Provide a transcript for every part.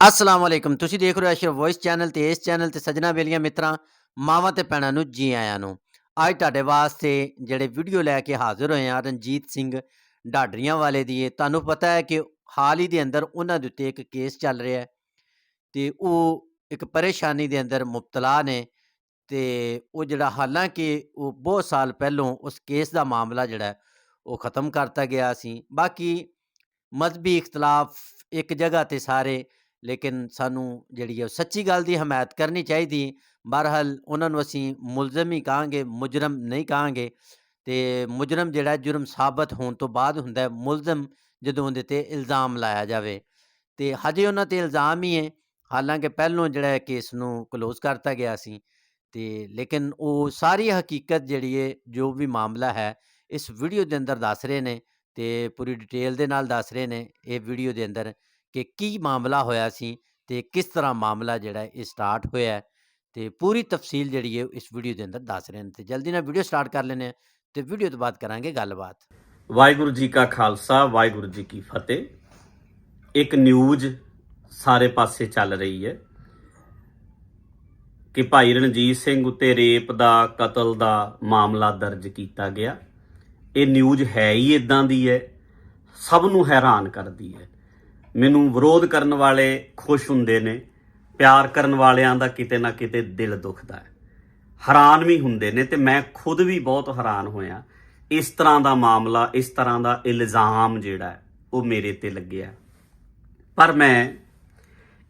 ਅਸਲਾਮ ਵਾਲੇਕਮ ਤੁਸੀਂ ਦੇਖ ਰਹੇ ਹੋ ਅਸ਼ਰ ਵੌਇਸ ਚੈਨਲ ਤੇ ਇਸ ਚੈਨਲ ਤੇ ਸਜਣਾ ਬੇਲੀਆਂ ਮਿੱਤਰਾਂ, ਮਾਵਾਂ ਤੇ ਭੈਣਾਂ ਨੂੰ ਜੀ ਆਇਆਂ ਨੂੰ। ਅੱਜ ਤੁਹਾਡੇ ਵਾਸਤੇ ਜਿਹੜੇ ਵੀਡੀਓ ਲੈ ਕੇ ਹਾਜ਼ਰ ਹੋਏ ਆ ਰਣਜੀਤ ਸਿੰਘ ਢਾਡਰੀਆਂ ਵਾਲੇ ਦੀ ਇਹ। ਤੁਹਾਨੂੰ ਪਤਾ ਹੈ ਕਿ ਹਾਲ ਹੀ ਦੇ ਅੰਦਰ ਉਹਨਾਂ ਦੇ ਉੱਤੇ ਇੱਕ ਕੇਸ ਚੱਲ ਰਿਹਾ ਹੈ ਤੇ ਉਹ ਇੱਕ ਪਰੇਸ਼ਾਨੀ ਦੇ ਅੰਦਰ ਮੁਬਤਲਾ ਨੇ ਤੇ ਉਹ ਜਿਹੜਾ ਹਾਲਾਂਕਿ ਉਹ ਬਹੁਤ ਸਾਲ ਪਹਿਲੋਂ ਉਸ ਕੇਸ ਦਾ ਮਾਮਲਾ ਜਿਹੜਾ ਉਹ ਖਤਮ ਕਰਤਾ ਗਿਆ ਸੀ। ਬਾਕੀ ਮਜ਼ਹਬੀ ਇਖਤਲਾਫ ਇੱਕ ਜਗ੍ਹਾ ਤੇ ਸਾਰੇ ਲੇਕਿਨ ਸਾਨੂੰ ਜਿਹੜੀ ਹੈ ਉਹ ਸੱਚੀ ਗੱਲ ਦੀ ਹਮਾਇਤ ਕਰਨੀ ਚਾਹੀਦੀ। ਬਹਰਹਾਲ ਉਹਨਾਂ ਨੂੰ ਅਸੀਂ ਮੁਲਜ਼ਮ ਹੀ ਕਹਾਂਗੇ, ਮੁਜਰਮ ਨਹੀਂ ਕਹਾਂਗੇ। ਤੇ ਮੁਜਰਮ ਜਿਹੜਾ ਜੁਰਮ ਸਾਬਤ ਹੋਣ ਤੋਂ ਬਾਅਦ ਹੁੰਦਾ ਹੈ, ਮੁਲਜ਼ਮ ਜਦੋਂ ਉਹਦੇ ਤੇ ਇਲਜ਼ਾਮ ਲਾਇਆ ਜਾਵੇ। ਤੇ ਹਜੇ ਉਹਨਾਂ ਤੇ ਇਲਜ਼ਾਮ ਹੀ ਹੈ। ਹਾਲਾਂਕਿ ਪਹਿਲੋਂ ਜਿਹੜਾ ਕੇਸ ਨੂੰ ਕਲੋਜ਼ ਕਰਤਾ ਗਿਆ ਸੀ। ਤੇ ਲੇਕਿਨ ਉਹ ਸਾਰੀ ਹਕੀਕਤ ਜਿਹੜੀ ਹੈ, ਜੋ ਵੀ ਮਾਮਲਾ ਹੈ, ਇਸ ਵੀਡੀਓ ਦੇ ਅੰਦਰ ਦੱਸ ਰਹੇ ਨੇ ਤੇ ਪੂਰੀ ਡਿਟੇਲ ਦੇ ਨਾਲ ਦੱਸ ਰਹੇ ਨੇ। ਇਹ ਵੀਡੀਓ ਦੇ ਅੰਦਰ ਕਿ ਕੀ ਮਾਮਲਾ ਹੋਇਆ ਸੀ ਤੇ ਕਿਸ ਤਰ੍ਹਾਂ ਮਾਮਲਾ ਜਿਹੜਾ ਇਹ ਸਟਾਰਟ ਹੋਇਆ ਹੈ ਤੇ ਪੂਰੀ ਤਫਸੀਲ ਜਿਹੜੀ ਹੈ ਉਹ ਇਸ ਵੀਡੀਓ ਦੇ ਅੰਦਰ ਦੱਸ ਰਹੇ ਨੇ ਤੇ ਜਲਦੀ ਨਾਲ ਵੀਡੀਓ ਸਟਾਰਟ ਕਰ ਲੈਂਦੇ ਹਾਂ ਤੇ ਵੀਡੀਓ ਤੋਂ ਬਾਅਦ ਕਰਾਂਗੇ ਗੱਲਬਾਤ। ਵਾਹਿਗੁਰੂ ਜੀ ਕਾ ਖਾਲਸਾ, ਵਾਹਿਗੁਰੂ ਜੀ ਕੀ ਫਤਿਹ। ਇੱਕ ਨਿਊਜ਼ ਸਾਰੇ ਪਾਸੇ ਚੱਲ ਰਹੀ ਹੈ ਕਿ ਭਾਈ ਰਣਜੀਤ ਸਿੰਘ ਉੱਤੇ ਰੇਪ ਦਾ, ਕਤਲ ਦਾ ਮਾਮਲਾ ਦਰਜ ਕੀਤਾ ਗਿਆ। ਇਹ ਨਿਊਜ਼ ਹੈ ਹੀ ਇਦਾਂ ਦੀ ਹੈ, ਸਭ ਨੂੰ ਹੈਰਾਨ ਕਰਦੀ ਹੈ। ਮੈਨੂੰ ਵਿਰੋਧ ਕਰਨ ਵਾਲੇ ਖੁਸ਼ ਹੁੰਦੇ ਨੇ, ਪਿਆਰ ਕਰਨ ਵਾਲਿਆਂ ਦਾ ਕਿਤੇ ਨਾ ਕਿਤੇ ਦਿਲ ਦੁਖਦਾ ਹੈ। ਹੈਰਾਨ ਵੀ ਹੁੰਦੇ ਨੇ ਤੇ ਮੈਂ ਖੁਦ ਵੀ ਬਹੁਤ ਹੈਰਾਨ ਹੋਇਆ। ਇਸ ਤਰ੍ਹਾਂ ਦਾ ਮਾਮਲਾ, ਇਸ ਤਰ੍ਹਾਂ ਦਾ ਇਲਜ਼ਾਮ ਜਿਹੜਾ ਉਹ ਮੇਰੇ ਤੇ ਲੱਗਿਆ। ਪਰ ਮੈਂ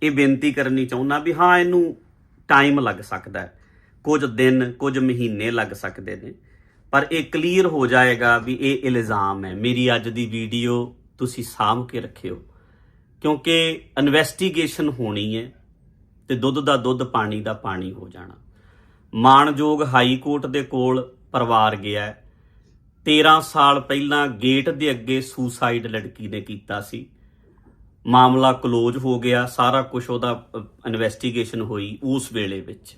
ਇਹ ਬੇਨਤੀ ਕਰਨੀ ਚਾਹੁੰਦਾ ਵੀ ਹਾਂ, ਇਹਨੂੰ ਟਾਈਮ ਲੱਗ ਸਕਦਾ ਹੈ। ਕੁਝ ਦਿਨ, ਕੁਝ ਮਹੀਨੇ ਲੱਗ ਸਕਦੇ ਨੇ। ਪਰ ਇਹ ਕਲੀਅਰ ਹੋ ਜਾਏਗਾ ਵੀ ਇਹ ਇਲਜ਼ਾਮ ਹੈ। ਮੇਰੀ ਅੱਜ ਦੀ ਵੀਡੀਓ ਤੁਸੀਂ ਸਾਂਭ ਕੇ ਰੱਖਿਓ। ਕਿਉਂਕਿ ਇਨਵੈਸਟੀਗੇਸ਼ਨ ਹੋਣੀ ਹੈ ਤੇ ਦੁੱਧ ਦਾ ਦੁੱਧ, ਪਾਣੀ ਦਾ ਪਾਣੀ ਹੋ ਜਾਣਾ। ਮਾਣਯੋਗ ਹਾਈ ਕੋਰਟ ਦੇ ਕੋਲ ਪਰਿਵਾਰ ਗਿਆ ਹੈ। 13 ਸਾਲ ਪਹਿਲਾਂ ਗੇਟ ਦੇ ਅੱਗੇ ਸੁਸਾਈਡ ਲੜਕੀ ਨੇ ਕੀਤਾ ਸੀ। ਮਾਮਲਾ ਕਲੋਜ਼ ਹੋ ਗਿਆ, ਸਾਰਾ ਕੁਝ ਉਹਦਾ ਇਨਵੈਸਟੀਗੇਸ਼ਨ ਹੋਈ ਉਸ ਵੇਲੇ ਵਿੱਚ।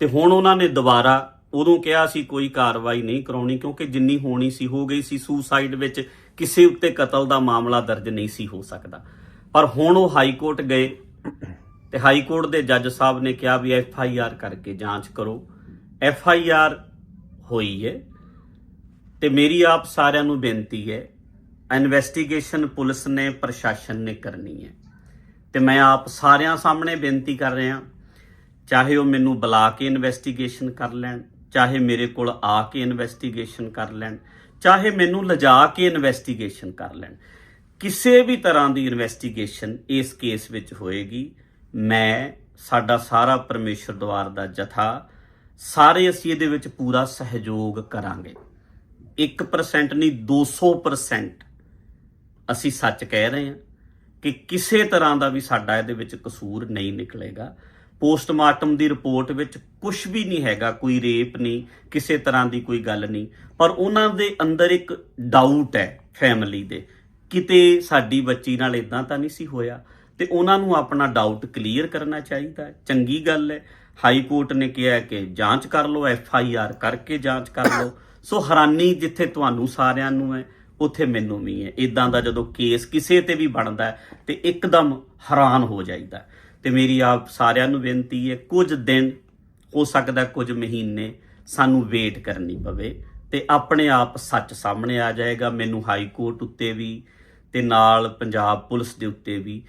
ਤੇ ਹੁਣ ਉਹਨਾਂ ਨੇ ਦੁਬਾਰਾ ਉਦੋਂ ਕਿਹਾ ਸੀ, ਕੋਈ ਕਾਰਵਾਈ ਨਹੀਂ ਕਰਾਉਣੀ ਕਿਉਂਕਿ ਜਿੰਨੀ ਹੋਣੀ ਸੀ, ਹੋ ਗਈ ਸੀ ਸੁਸਾਈਡ ਵਿੱਚ। ਕਿਸੇ ਉੱਤੇ ਕਤਲ ਦਾ ਮਾਮਲਾ ਦਰਜ ਨਹੀਂ ਸੀ ਹੋ ਸਕਦਾ। ਪਰ ਹੁਣ ਉਹ ਹਾਈ ਕੋਰਟ ਗਏ ਤੇ ਹਾਈ ਕੋਰਟ ਦੇ ਜੱਜ ਸਾਹਿਬ ਨੇ ਕਿਹਾ ਵੀ ਐਫ ਆਈ ਆਰ ਕਰਕੇ ਜਾਂਚ ਕਰੋ। ਐਫ ਆਈ ਆਰ ਹੋਈ ਹੈ ਤੇ ਮੇਰੀ ਆਪ ਸਾਰਿਆਂ ਨੂੰ ਬੇਨਤੀ ਹੈ ਇਨਵੈਸਟੀਗੇਸ਼ਨ ਪੁਲਿਸ ਨੇ, ਪ੍ਰਸ਼ਾਸਨ ਨੇ ਕਰਨੀ ਹੈ ਤੇ ਮੈਂ ਆਪ ਸਾਰਿਆਂ ਸਾਹਮਣੇ ਬੇਨਤੀ ਕਰ ਰਿਹਾ, ਚਾਹੇ ਉਹ ਮੈਨੂੰ ਬੁਲਾ ਕੇ ਇਨਵੈਸਟੀਗੇਸ਼ਨ ਕਰ ਲੈਣ, ਚਾਹੇ ਮੇਰੇ ਕੋਲ ਆ ਕੇ ਇਨਵੈਸਟੀਗੇਸ਼ਨ ਕਰ ਲੈਣ ਚਾਹੇ ਮੈਨੂੰ ਲਿਜਾ ਕੇ ਇਨਵੈਸਟੀਗੇਸ਼ਨ ਕਰ ਲੈਣ। ਕਿਸੇ ਵੀ ਤਰ੍ਹਾਂ ਦੀ ਇਨਵੈਸਟੀਗੇਸ਼ਨ ਇਸ ਕੇਸ ਵਿੱਚ ਹੋਏਗੀ। ਮੈਂ, ਸਾਡਾ ਸਾਰਾ ਪਰਮੇਸ਼ਰ ਦਵਾਰ ਦਾ ਜਥਾ, ਸਾਰੇ ਅਸੀਂ ਇਹਦੇ ਵਿੱਚ ਪੂਰਾ ਸਹਿਯੋਗ ਕਰਾਂਗੇ। 1% ਨਹੀਂ 200% ਅਸੀਂ ਸੱਚ ਕਹਿ ਰਹੇ ਹਾਂ ਕਿ ਕਿਸੇ ਤਰ੍ਹਾਂ ਦਾ ਵੀ ਸਾਡਾ ਇਹਦੇ ਵਿੱਚ ਕਸੂਰ ਨਹੀਂ ਨਿਕਲੇਗਾ। ਪੋਸਟਮਾਰਟਮ ਦੀ ਰਿਪੋਰਟ ਵਿੱਚ ਕੁਝ ਵੀ ਨਹੀਂ ਹੈਗਾ, ਕੋਈ ਰੇਪ ਨਹੀਂ, ਕਿਸੇ ਤਰ੍ਹਾਂ ਦੀ ਕੋਈ ਗੱਲ ਨਹੀਂ। ਪਰ ਉਹਨਾਂ ਦੇ ਅੰਦਰ ਇੱਕ ਡਾਊਟ ਹੈ ਫੈਮਿਲੀ ਦੇ। ਕਿਤੇ ਸਾਡੀ ਬੱਚੀ ਨਾਲ ਇਦਾਂ ਤਾਂ ਨਹੀਂ ਸੀ ਹੋਇਆ? ਤੇ ਉਹਨਾਂ ਨੂੰ ਆਪਣਾ ਡਾਊਟ ਕਲੀਅਰ ਕਰਨਾ ਚਾਹੀਦਾ ਚੰਗੀ ਗੱਲ ਹੈ। ਹਾਈ ਕੋਰਟ ਨੇ ਕਿਹਾ ਕਿ ਜਾਂਚ ਕਰ ਲਓ ਐਫ ਆਈ ਆਰ ਕਰਕੇ ਜਾਂਚ ਕਰ ਲਓ। ਸੋ ਹੈਰਾਨੀ ਜਿੱਥੇ ਤੁਹਾਨੂੰ ਸਾਰਿਆਂ ਨੂੰ ਹੈ, ਉੱਥੇ ਮੈਨੂੰ ਵੀ ਹੈ। ਇਦਾਂ ਦਾ ਜਦੋਂ ਕੇਸ ਕਿਸੇ ਤੇ ਵੀ ਬਣਦਾ ਹੈ, ਤੇ ਇੱਕਦਮ ਹੈਰਾਨ ਹੋ ਜਾਈਦਾ ਤੇ ਮੇਰੀ ਆਪ ਸਾਰਿਆਂ ਨੂੰ ਬੇਨਤੀ ਹੈ, ਕੁਝ ਦਿਨ ਹੋ ਸਕਦਾ ਕੁਝ ਮਹੀਨੇ ਸਾਨੂੰ ਵੇਟ ਕਰਨੀ ਪਵੇ ਤੇ ਆਪਣੇ ਆਪ ਸੱਚ ਸਾਹਮਣੇ ਆ ਜਾਏਗਾ। ਮੈਨੂੰ ਹਾਈ ਕੋਰਟ ਉੱਤੇ ਵੀ ਤੇ ਨਾਲ ਪੰਜਾਬ ਪੁਲਿਸ ਦੇ ਉੱਤੇ ਵੀ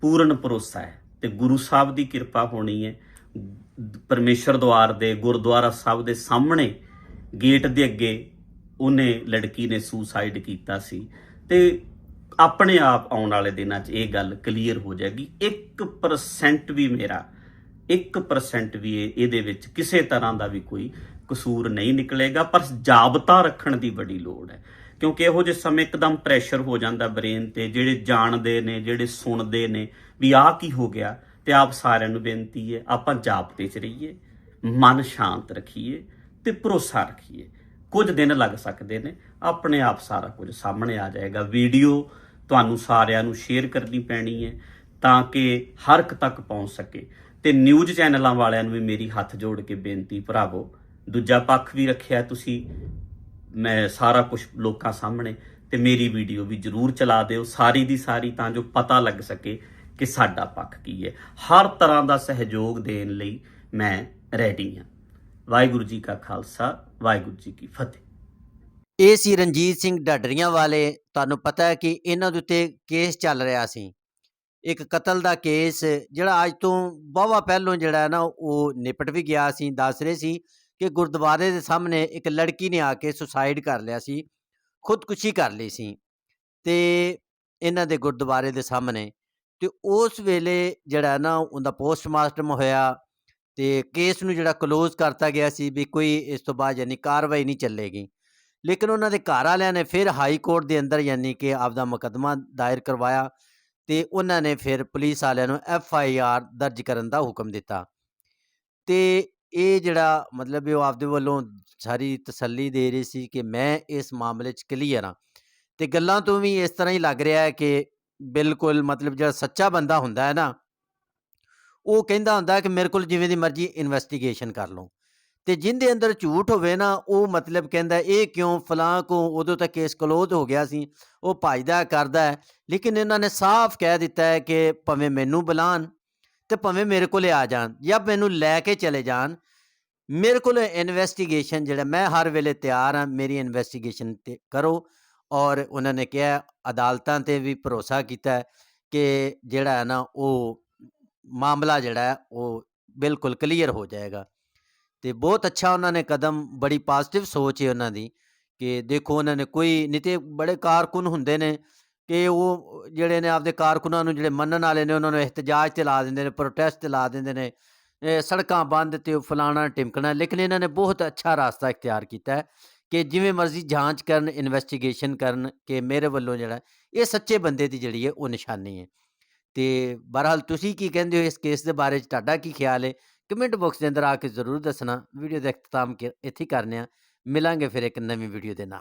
ਪੂਰਨ ਭਰੋਸਾ ਹੈ ਤੇ ਗੁਰੂ ਸਾਹਿਬ ਦੀ ਕਿਰਪਾ ਹੋਣੀ ਹੈ। ਪਰਮੇਸ਼ਰ ਦਵਾਰ ਦੇ, ਗੁਰਦੁਆਰਾ ਸਾਹਿਬ ਦੇ ਸਾਹਮਣੇ ਗੇਟ ਦੇ ਅੱਗੇ ਉਹਨੇ ਲੜਕੀ ਨੇ ਸੁਸਾਈਡ ਕੀਤਾ ਸੀ। ਤੇ ਆਪਣੇ ਆਪ ਆਉਣ ਵਾਲੇ ਦਿਨਾਂ 'ਚ ਇਹ ਗੱਲ ਕਲੀਅਰ ਹੋ ਜਾਏਗੀ। 1% ਵੀ ਮੇਰਾ 1% ਵੀ ਇਹਦੇ ਵਿੱਚ ਕਿਸੇ ਤਰ੍ਹਾਂ ਦਾ ਵੀ ਕੋਈ ਕਸੂਰ ਨਹੀਂ ਨਿਕਲੇਗਾ, ਪਰ ਜਾਬਤਾ ਰੱਖਣ ਦੀ ਬੜੀ ਲੋੜ ਹੈ। ਕਿਉਂਕਿ ਇਹੋ ਜਿਹੇ ਸਮੇਂ ਇੱਕਦਮ ਪ੍ਰੈਸ਼ਰ ਹੋ ਜਾਂਦਾ ਬ੍ਰੇਨ ਤੇ, ਜਿਹੜੇ ਜਾਣਦੇ ਨੇ, ਜਿਹੜੇ ਸੁਣਦੇ ਨੇ ਵੀ ਆਹ ਕੀ ਹੋ ਗਿਆ ਤੇ ਆਪ ਸਾਰਿਆਂ ਨੂੰ ਬੇਨਤੀ ਹੈ, ਆਪਾਂ ਜਾਬਤੇ 'ਚ ਰਹੀਏ, ਮਨ ਸ਼ਾਂਤ ਰੱਖੀਏ ਤੇ ਭਰੋਸਾ ਰੱਖੀਏ। ਕੁਝ ਦਿਨ ਲੱਗ ਸਕਦੇ ਨੇ। ਆਪਣੇ ਆਪ ਸਾਰਾ ਕੁਝ ਸਾਹਮਣੇ ਆ ਜਾਏਗਾ। ਵੀਡੀਓ ਤੁਹਾਨੂੰ ਸਾਰਿਆਂ ਨੂੰ ਸ਼ੇਅਰ ਕਰਨੀ ਪੈਣੀ ਹੈ ਤਾਂ ਕਿ ਹਰ ਇੱਕ ਤੱਕ ਪਹੁੰਚ ਸਕੇ। ਤੇ ਨਿਊਜ਼ ਚੈਨਲਾਂ ਵਾਲਿਆਂ ਨੂੰ ਵੀ ਮੇਰੀ ਹੱਥ ਜੋੜ ਕੇ ਬੇਨਤੀ, ਭਰਾਵੋ, ਦੂਜਾ ਪੱਖ ਵੀ ਰੱਖਿਆ ਤੁਸੀਂ, ਮੈਂ ਸਾਰਾ ਕੁਝ ਲੋਕਾਂ ਸਾਹਮਣੇ, ਤੇ ਮੇਰੀ ਵੀਡੀਓ ਵੀ ਜਰੂਰ ਚਲਾ ਦਿਓ ਸਾਰੀ ਦੀ ਸਾਰੀ ਤਾਂ ਜੋ ਪਤਾ ਲੱਗ ਸਕੇ ਕਿ ਸਾਡਾ ਪੱਖ ਕੀ ਹੈ। ਹਰ ਤਰ੍ਹਾਂ ਦਾ ਸਹਿਯੋਗ ਦੇਣ ਲਈ ਮੈਂ ਰੈਡੀ ਹਾਂ। ਵਾਹਿਗੁਰੂ ਜੀ ਕਾ ਖਾਲਸਾ, ਵਾਹਿਗੁਰੂ ਜੀ ਕੀ ਫਤਿਹ। ਇਹ ਸੀ ਰਣਜੀਤ ਸਿੰਘ ਢੱਡਰੀਆਂ ਵਾਲੇ। ਤੁਹਾਨੂੰ ਪਤਾ ਹੈ ਕਿ ਇਹਨਾਂ ਦੇ ਉੱਤੇ ਕੇਸ ਚੱਲ ਰਿਹਾ ਸੀ। ਇੱਕ ਕਤਲ ਦਾ ਕੇਸ, ਜਿਹੜਾ ਅੱਜ ਤੋਂ ਵਾਹਵਾ ਪਹਿਲੋਂ ਜਿਹੜਾ ਹੈ ਨਾ, ਉਹ ਨਿਪਟ ਵੀ ਗਿਆ ਸੀ। ਦੱਸ ਰਹੇ ਸੀ ਕਿ ਗੁਰਦੁਆਰੇ ਦੇ ਸਾਹਮਣੇ ਇੱਕ ਲੜਕੀ ਨੇ ਆ ਕੇ ਸੁਸਾਈਡ ਕਰ ਲਿਆ ਸੀ। ਖੁਦਕੁਸ਼ੀ ਕਰ ਲਈ ਸੀ। ਤੇ ਇਹਨਾਂ ਦੇ ਗੁਰਦੁਆਰੇ ਦੇ ਸਾਹਮਣੇ ਤੇ ਉਸ ਵੇਲੇ ਜਿਹੜਾ ਨਾ, ਉਹਦਾ ਪੋਸਟਮਾਰਟਮ ਹੋਇਆ। ਤੇ ਕੇਸ ਨੂੰ ਜਿਹੜਾ ਕਲੋਜ਼ ਕਰਤਾ ਗਿਆ ਸੀ ਵੀ ਕੋਈ ਇਸ ਤੋਂ ਬਾਅਦ ਯਾਨੀ ਕਾਰਵਾਈ ਨਹੀਂ ਚੱਲੇਗੀ। ਲੇਕਿਨ ਉਹਨਾਂ ਦੇ ਘਰ ਵਾਲਿਆਂ ਨੇ ਫਿਰ ਹਾਈ ਕੋਰਟ ਦੇ ਅੰਦਰ ਯਾਨੀ ਕਿ ਆਪਦਾ ਮੁਕੱਦਮਾ ਦਾਇਰ ਕਰਵਾਇਆ ਤੇ ਉਹਨਾਂ ਨੇ ਫਿਰ ਪੁਲਿਸ ਵਾਲਿਆਂ ਨੂੰ ਐਫ ਆਈ ਆਰ ਦਰਜ ਕਰਨ ਦਾ ਹੁਕਮ ਦਿੱਤਾ। ਤੇ ਇਹ ਜਿਹੜਾ ਮਤਲਬ ਉਹ ਆਪਦੇ ਵੱਲੋਂ ਸਾਰੀ ਤਸੱਲੀ ਦੇ ਰਹੀ ਸੀ ਕਿ ਮੈਂ ਇਸ ਮਾਮਲੇ 'ਚ ਕਲੀਅਰ ਹਾਂ ਤੇ ਗੱਲਾਂ ਤੋਂ ਵੀ ਇਸ ਤਰ੍ਹਾਂ ਹੀ ਲੱਗ ਰਿਹਾ ਹੈ ਕਿ ਬਿਲਕੁਲ ਮਤਲਬ ਜਿਹੜਾ ਸੱਚਾ ਬੰਦਾ ਹੁੰਦਾ ਹੈ ਨਾ ਉਹ ਕਹਿੰਦਾ ਹੁੰਦਾ ਕਿ ਮੇਰੇ ਕੋਲ ਜਿਵੇਂ ਦੀ ਮਰਜ਼ੀ ਇਨਵੈਸਟੀਗੇਸ਼ਨ ਕਰ ਲਓ। ਤੇ ਜਿੰਦੇ ਅੰਦਰ ਝੂਠ ਹੋਵੇ ਨਾ, ਉਹ ਮਤਲਬ ਕਹਿੰਦਾ ਇਹ ਕਿਉਂ ਫਲਾਂ ਕੋ ਉਦੋਂ ਤੱਕ ਕੇਸ ਕਲੋਜ਼ ਹੋ ਗਿਆ ਸੀ, ਉਹ ਭਜਦਾ ਕਰਦਾ ਹੈ। ਲੇਕਿਨ ਇਹਨਾਂ ਨੇ ਸਾਫ਼ ਕਹਿ ਦਿੱਤਾ ਹੈ ਕਿ ਭਾਵੇਂ ਮੈਨੂੰ ਬੁਲਾਣ ਤੇ ਭਾਵੇਂ ਮੇਰੇ ਕੋਲੇ ਆ ਜਾਣ ਜਾਂ ਮੈਨੂੰ ਲੈ ਕੇ ਚਲੇ ਜਾਣ, ਮੇਰੇ ਕੋਲ ਇਨਵੈਸਟੀਗੇਸ਼ਨ ਜਿਹੜਾ, ਮੈਂ ਹਰ ਵੇਲੇ ਤਿਆਰ ਹਾਂ, ਮੇਰੀ ਇਨਵੈਸਟੀਗੇਸ਼ਨ ਤੇ ਕਰੋ। ਔਰ ਉਹਨਾਂ ਨੇ ਕਿਹਾ, ਅਦਾਲਤਾਂ ਤੇ ਵੀ ਭਰੋਸਾ ਕੀਤਾ ਕਿ ਜਿਹੜਾ ਹੈ ਨਾ, ਉਹ ਮਾਮਲਾ ਜਿਹੜਾ ਉਹ ਬਿਲਕੁਲ ਕਲੀਅਰ ਹੋ ਜਾਏਗਾ। ਤੇ ਬਹੁਤ ਅੱਛਾ ਉਹਨਾਂ ਨੇ ਕਦਮ, ਬੜੀ ਪੋਜ਼ਿਟਿਵ ਸੋਚ ਹੈ ਉਹਨਾਂ ਦੀ ਕਿ ਦੇਖੋ ਉਹਨਾਂ ਨੇ ਕੋਈ ਨਹੀਂ ਬੜੇ ਕਾਰਕੁਨ ਹੁੰਦੇ ਨੇ ਕਿ ਉਹ ਜਿਹੜੇ ਨੇ ਆਪਦੇ ਕਾਰਕੁਨਾਂ ਨੂੰ ਜਿਹੜੇ ਮੰਨਣ ਵਾਲੇ ਨੇ, ਉਹਨਾਂ ਨੂੰ ਇhtਜਾਜ ਤੇ ਲਾ ਦਿੰਦੇ ਨੇ ਪ੍ਰੋਟੈਸਟ ਤੇ ਲਾ ਦਿੰਦੇ ਨੇ ਸੜਕਾਂ ਬੰਦ ਤੇ ਉਹ ਫਲਾਣਾ ਟਿਮਕਣਾ ਲੇਕਿਨ ਇਹਨਾਂ ਨੇ ਬਹੁਤ ਅੱਛਾ ਰਾਸਤਾ ਇਖਤਿਆਰ ਕੀਤਾ ਹੈ ਕਿ ਜਿਵੇਂ ਮਰਜ਼ੀ ਜਾਂਚ ਕਰਨ ਇਨਵੈਸਟੀਗੇਸ਼ਨ ਕਰਨ ਕਿ ਮੇਰੇ ਵੱਲੋਂ ਜਿਹੜਾ, ਇਹ ਸੱਚੇ ਬੰਦੇ ਦੀ ਜਿਹੜੀ ਹੈ, ਉਹ ਨਿਸ਼ਾਨੀ ਹੈ। ਤੇ ਬਹਰਹਾਲ ਤੁਸੀਂ ਕੀ ਕਹਿੰਦੇ ਹੋ ਇਸ ਕੇਸ ਦੇ ਬਾਰੇ 'ਚ ਤੁਹਾਡਾ ਕੀ ਖਿਆਲ ਹੈ ਕਮੈਂਟ ਬਾਕਸ ਦੇ ਅੰਦਰ ਆ ਕੇ ਜ਼ਰੂਰ ਦੱਸਣਾ, ਵੀਡੀਓ ਦਾ ਇਖਤਤਾਮ ਕਿ- ਇੱਥੇ ਕਰਨੇ ਆ। ਮਿਲਾਂਗੇ ਫਿਰ ਇੱਕ ਨਵੀਂ ਵੀਡੀਓ ਦੇ ਨਾਲ।